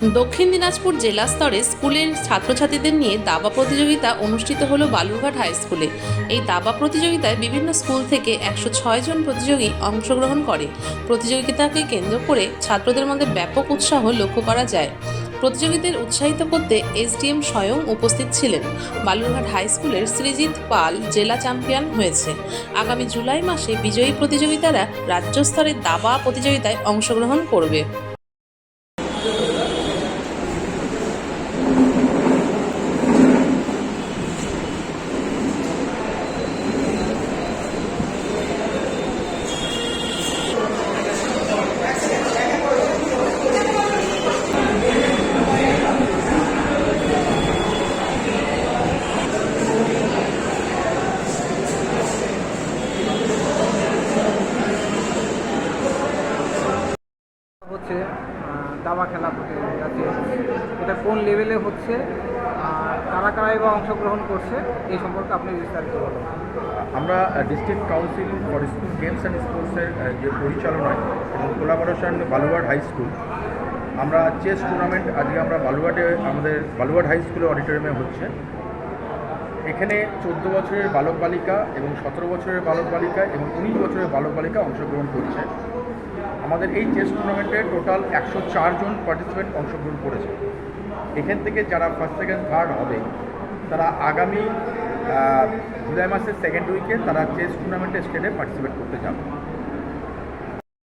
দক্ষিণ দিনাজপুর জেলা স্তরে স্কুলের ছাত্রছাত্রীদের নিয়ে দাবা প্রতিযোগিতা অনুষ্ঠিত হলো বালুরঘাট হাই স্কুলে। এই দাবা প্রতিযোগিতায় বিভিন্ন স্কুল থেকে একশো ছয় জন প্রতিযোগী অংশগ্রহণ করে। প্রতিযোগিতাকে কেন্দ্র করে ছাত্রদের মধ্যে ব্যাপক উৎসাহ লক্ষ্য করা যায়। প্রতিযোগীদের উৎসাহিত করতে এসডিএম স্বয়ং উপস্থিত ছিলেন। বালুরঘাট হাই স্কুলের সৃজিৎ পাল জেলা চ্যাম্পিয়ন হয়েছে। আগামী জুলাই মাসে বিজয়ী প্রতিযোগিতারা রাজ্য স্তরের দাবা প্রতিযোগিতায় অংশগ্রহণ করবে। হচ্ছে দাবা খেলা প্রতিযোগিতা এটা কোন লেভেলে হচ্ছে, আর কারা কারা এবার অংশগ্রহণ করছে, এই সম্পর্কে আপনি বিস্তারিত বলুন। আমরা district council for school games and স্পোর্টসের যে পরিচালনায় এবং কোলাবোরেশন বালুয়াড হাই স্কুল আমরা চেস টুর্নামেন্ট আজকে আমরা বালুয়াডে আমাদের বালুয়াড হাই স্কুলের অডিটোরিয়ামে হচ্ছে। এখানে চোদ্দ বছরের বালক বালিকা এবং সতেরো বছরের বালক বালিকা এবং উনিশ বছরের বালক বালিকা অংশগ্রহণ করছে। আমাদের এই চেস টুর্নামেন্টে টোটাল একশো চারজন পার্টিসিপেন্ট অংশগ্রহণ করেছে। এখান থেকে যারা ফার্স্ট সেকেন্ড থার্ড হবে, তারা আগামী জুলাই মাসের সেকেন্ড উইকে তারা চেস টুর্নামেন্টে স্টেটে পার্টিসিপেট করতে যাবে।